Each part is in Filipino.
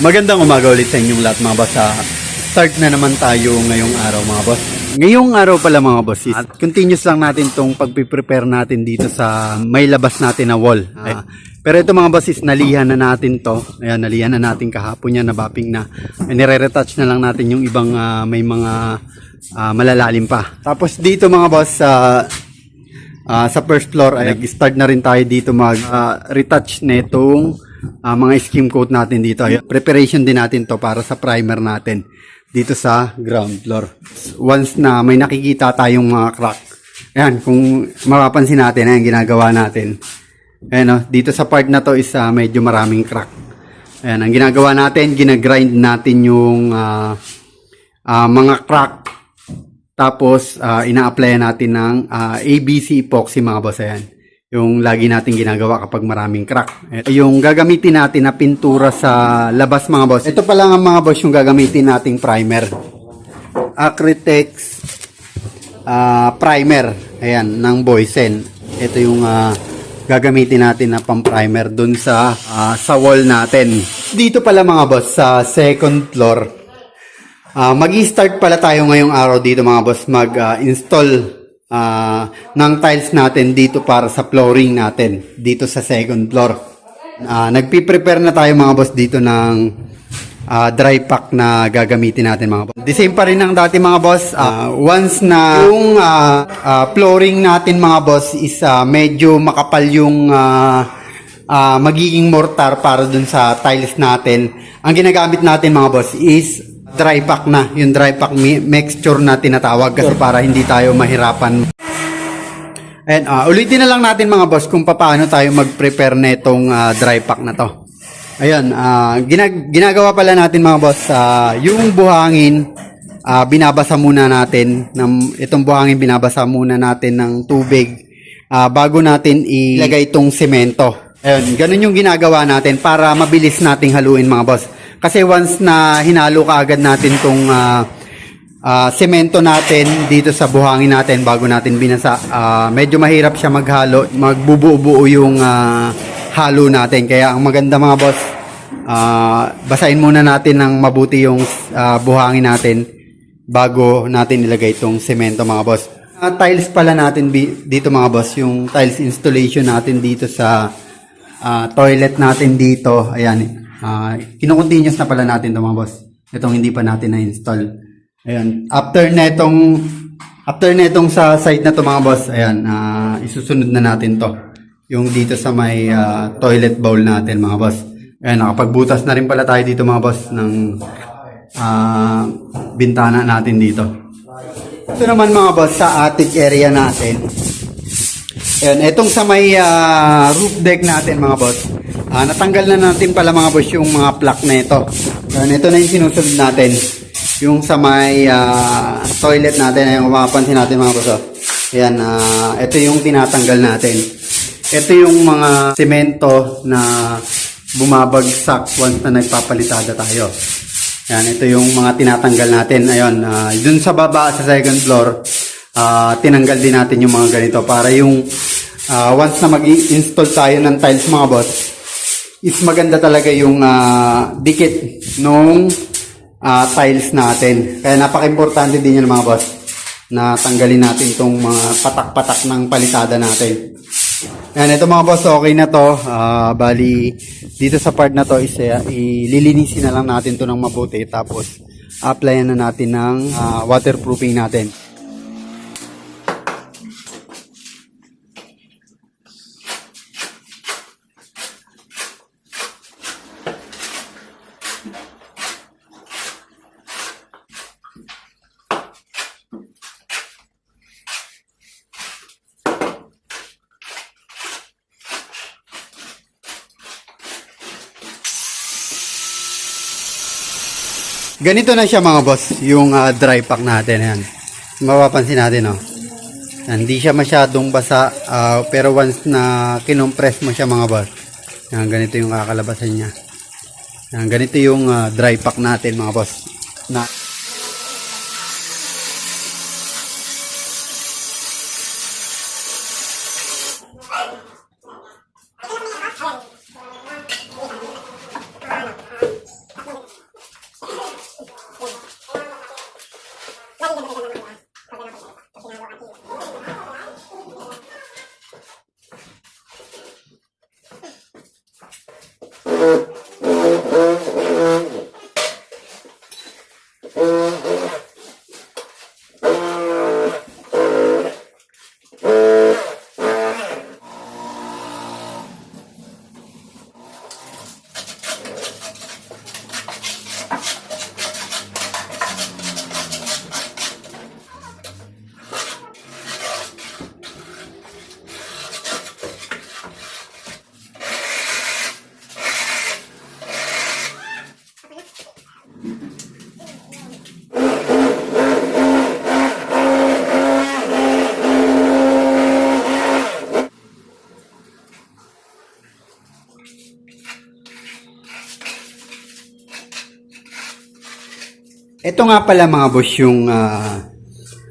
Magandang umaga ulit sa inyong lahat mga boss. Ah, start na naman tayo ngayong araw mga boss. Ngayong araw pala mga boss is continuous lang natin tong pagpiprepare natin dito sa may labas natin na wall. Ah, pero ito mga boss nalihan na natin to. Ayan, nalihan na natin kahapon yan, nabapping na. Nire-retouch na lang natin yung ibang ah, may mga ah, malalalim pa. Tapos dito mga boss sa Ah, sa first floor ay nag-start na rin tayo dito mag ah, retouch nitong ah, mga skim coat natin dito. Preparation din natin to para sa primer natin dito sa ground floor. Once na may nakikita tayong mga crack. Ayan, kung mapapansin natin, ayan, ginagawa natin. Ayan, oh, dito sa part na to is ah, medyo maraming crack. Ayan, ang ginagawa natin, ginagrind natin yung ah, ah, mga crack tapos, uh, ina-apply natin ng ah, ABC epoxy mga boss. Ayan. Yung lagi natin ginagawa kapag maraming crack. Ito yung gagamitin natin na pintura sa labas mga boss. Ito pa lang ang mga boss yung gagamitin nating primer. Acritex ah, primer. Ayan, ng Boysen. Ito yung ah, gagamitin natin na pang-primer dun sa ah, sa wall natin. Dito pala mga boss sa second floor. Ah, mag-start pala tayo ngayong araw dito mga boss mag-install ah, ng tiles natin dito para sa flooring natin dito sa second floor. Ah, nagpi-prepare na tayo mga boss dito ng ah, dry pack na gagamitin natin mga boss. The same pa rin ng dati mga boss. Ah, once na yung ah, ah, flooring natin mga boss is ah, medyo makapal yung ah, ah, magiging mortar para dun sa tiles natin. Ang ginagamit natin mga boss is dry pack na. Yung dry pack mi- mixture na tinatawag kasi para hindi tayo mahirapan. And ah, ulitin na lang natin mga boss kung paano tayo mag-prepare netong ah, dry pack na to. Ayun, ah, ginag- ginagawa pala natin mga boss, ah, yung buhangin, ah, binabasa muna natin, ng, itong buhangin binabasa muna natin ng tubig ah, bago natin ilagay itong semento. Ayun, ganun yung ginagawa natin para mabilis nating haluin mga boss. Kasi once na hinalo ka agad natin itong ah, ah, semento natin dito sa buhangin natin bago natin binasa, ah, medyo mahirap siya maghalo, magbubuo-buo yung ah, halo natin. Kaya ang maganda mga boss, ah, basahin muna natin ng mabuti yung ah, buhangin natin bago natin ilagay itong semento mga boss. Ah, tiles pala natin dito mga boss, yung tiles installation natin dito sa ah, toilet natin dito. Ayan, uh, kinukontinuous na pala natin ito mga boss. Itong hindi pa natin na-install. Ayan, after netong after netong sa site na to mga boss, ayan, ah, isusunod na natin to. Yung dito sa may ah, toilet bowl natin mga boss. Ayan, nakapagbutas na rin pala tayo dito mga boss ng ah, bintana natin dito. Ito naman mga boss sa attic area natin. Ayan, etong sa may ah, roof deck natin mga boss. Ah, natanggal na natin pala mga boss yung mga plak na ito. Ayan, ito na yung sinusunod natin. Yung sa may ah, toilet natin, ayan, kung mapapansin natin mga boss. Oh. Ah, ito yung tinatanggal natin. Ito yung mga semento na bumabagsak once na nagpapalitada tayo. Yan, ito yung mga tinatanggal natin. Ayun, ah, dun sa baba sa second floor, ah, tinanggal din natin yung mga ganito para yung ah, once na mag-install tayo ng tiles mga boss, is maganda talaga yung ah, dikit nung ah, tiles natin. Kaya napaka-importante din yan mga boss na tanggalin natin itong mga patak-patak ng palitada natin. Yan, ito mga boss, okay na to. Ah, bali, dito sa part na to, is, uh, ililinisin na lang natin to ng mabuti. Tapos, applyan na natin ng ah, waterproofing natin. Ganito na siya mga boss, yung ah, dry pack natin. Yan. Mapapansin natin, oh. Hindi siya masyadong basa, ah, pero once na kinompress mo siya mga boss, yan, ganito yung kakalabasan niya. Yan, ganito yung ah, dry pack natin mga boss. Na, Uh, Ito nga pala mga boss yung ah,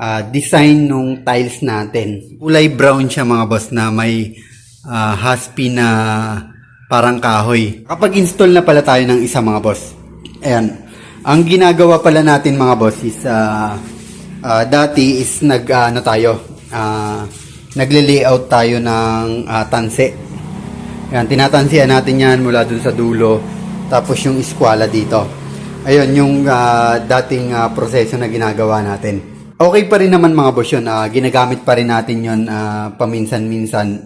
ah, design ng tiles natin. Kulay brown siya mga boss na may uh, haspi na parang kahoy. Kapag install na pala tayo ng isa mga boss. Ayan. Ang ginagawa pala natin mga boss is ah, ah, dati is nag ah, ano tayo ah, nagle-layout tayo ng ah, tanse. Ayan, tinatansiyan natin yan mula dun sa dulo. Tapos yung eskwala dito. Ayun, yung ah, dating ah, proseso na ginagawa natin. Okay pa rin naman mga boss yun. Ah, ginagamit pa rin natin yun ah, paminsan-minsan.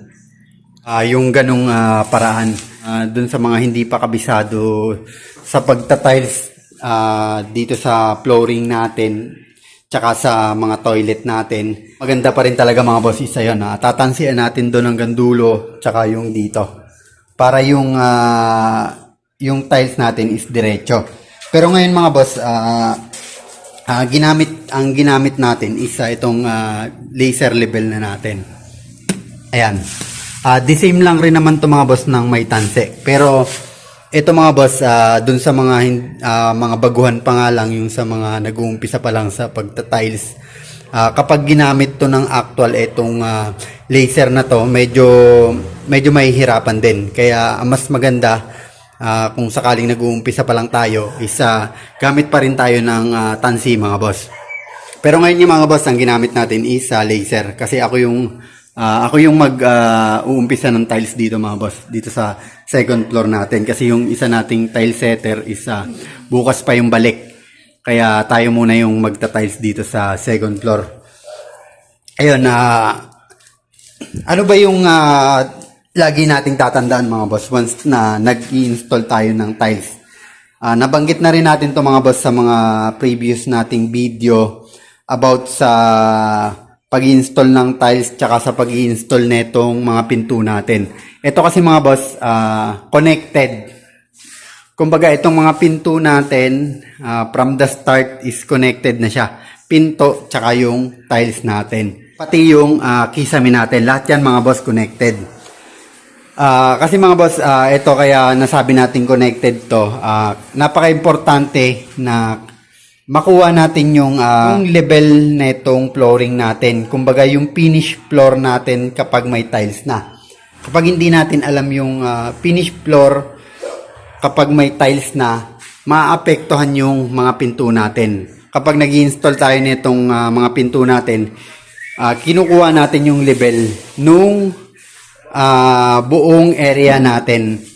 Ah, yung ganong ah, paraan. Ah, dun sa mga hindi pa kabisado sa pagta-tiles ah, dito sa flooring natin tsaka sa mga toilet natin. Maganda pa rin talaga mga boss isa yun. Ah, tatansiyan natin doon hanggang dulo tsaka yung dito. Para yung ah, yung tiles natin is diretso. Pero ngayon mga boss, ah, ah, ginamit ang ginamit natin is ah, itong ah, laser level na natin. Ayan. Ah, the same lang rin naman to mga boss ng may tanse. Pero ito mga boss, ah, dun sa mga ah, mga baguhan pa nga lang yung sa mga nag-uumpisa pa lang sa pagta-tiles. Ah, kapag ginamit to ng actual itong ah, laser na to, medyo medyo mahihirapan din. Kaya mas maganda ah, kung sakaling nag-uumpisa pa lang tayo, is ah, gamit pa rin tayo ng ah, tansi mga boss. Pero ngayon yung mga boss, ang ginamit natin is ah, laser. Kasi ako yung ah, ako yung mag-uumpisa ng tiles dito mga boss. Dito sa second floor natin. Kasi yung isa nating tile setter is ah, bukas pa yung balik. Kaya tayo muna yung magta-tiles dito sa second floor. Ayun, ah ano ba yung ah, lagi nating tatandaan mga boss once na nag-install tayo ng tiles? Ah, nabanggit na rin natin to mga boss sa mga previous nating video about sa pag-install ng tiles tsaka sa pag-install netong mga pinto natin. Ito kasi mga boss, ah, connected. Kumbaga itong mga pinto natin ah, from the start is connected na siya. Pinto tsaka yung tiles natin. Pati yung ah, kisame natin. Lahat yan mga boss connected. Ah, kasi mga boss, ah, ito kaya nasabi natin connected to. Ah, napaka-importante na makuha natin yung, ah, yung level netong flooring natin. Kumbaga yung finish floor natin kapag may tiles na. Kapag hindi natin alam yung ah, finish floor kapag may tiles na, maapektuhan yung mga pinto natin. Kapag nag install tayo nitong ah, mga pinto natin, ah, kinukuha natin yung level nung ah, buong area natin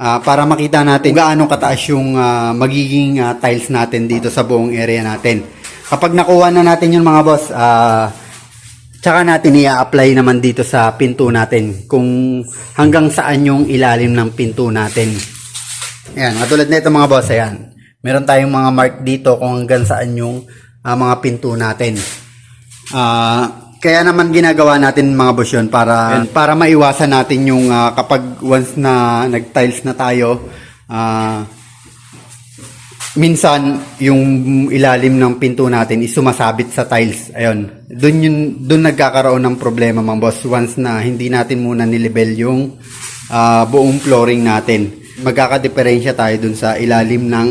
Ah, para makita natin gaano kataas yung ah, magiging ah, tiles natin dito sa buong area natin. Kapag nakuha na natin yung mga boss, ah, Tsaka natin i-apply naman dito sa pinto natin kung hanggang saan yung ilalim ng pinto natin. Ayan, katulad nito mga boss, ayan. Meron tayong mga mark dito kung hanggang saan yung ah, mga pinto natin. Ah, kaya naman ginagawa natin mga boss yun para, para maiwasan natin yung ah, kapag once na nag-tiles na tayo, ah, minsan yung ilalim ng pinto natin is sumasabit sa tiles. Ayun. Doon yun doon nagkakaroon ng problema mga boss once na hindi natin muna nilebel yung ah, buong flooring natin. Magkakadiferensya tayo dun sa ilalim ng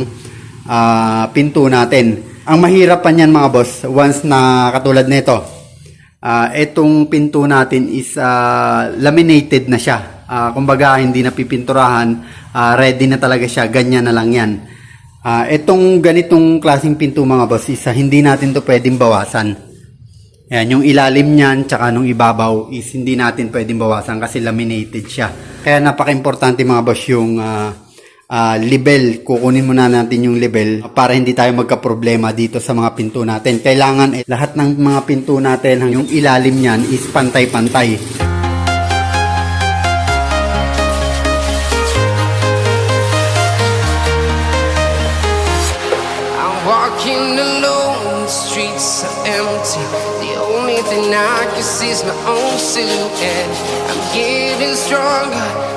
ah, pinto natin. Ang mahirap pa niyan mga boss once na katulad nito. Ah, etong pinto natin is ah, laminated na siya. Ah, kumbaga hindi na pipinturahan, ah, ready na talaga siya, ganyan na lang 'yan. Ah, itong ganitong klaseng pinto mga boss is ah, hindi natin to pwedeng bawasan. Yan, yung ilalim niyan tsaka nung ibabaw is hindi natin pwedeng bawasan kasi laminated siya. Kaya napaka-importante mga boss yung ah, ah, level. Kukunin muna natin yung level para hindi tayo magka-problema dito sa mga pinto natin. Kailangan eh, lahat ng mga pinto natin, yung ilalim niyan is pantay-pantay. I'm walking alone, the streets are empty. The only thing I can see is my own silhouette. I'm getting stronger,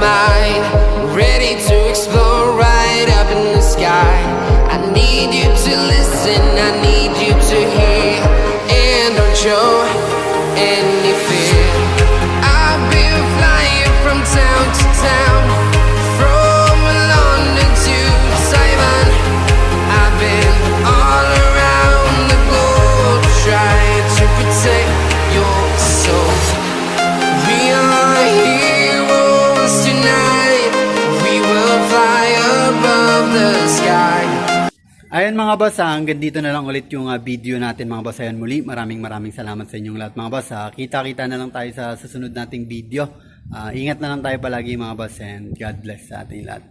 dynamite, ready to explode right up in the sky. I need you to listen, I need you to hear, and don't show Ayan mga boss, ah, hanggang dito na lang ulit yung ah, video natin mga boss. Ayan muli, maraming maraming salamat sa inyong lahat mga boss. Ah, kita-kita na lang tayo sa susunod nating video. Ah, ingat na lang tayo palagi mga boss and God bless sa ating lahat.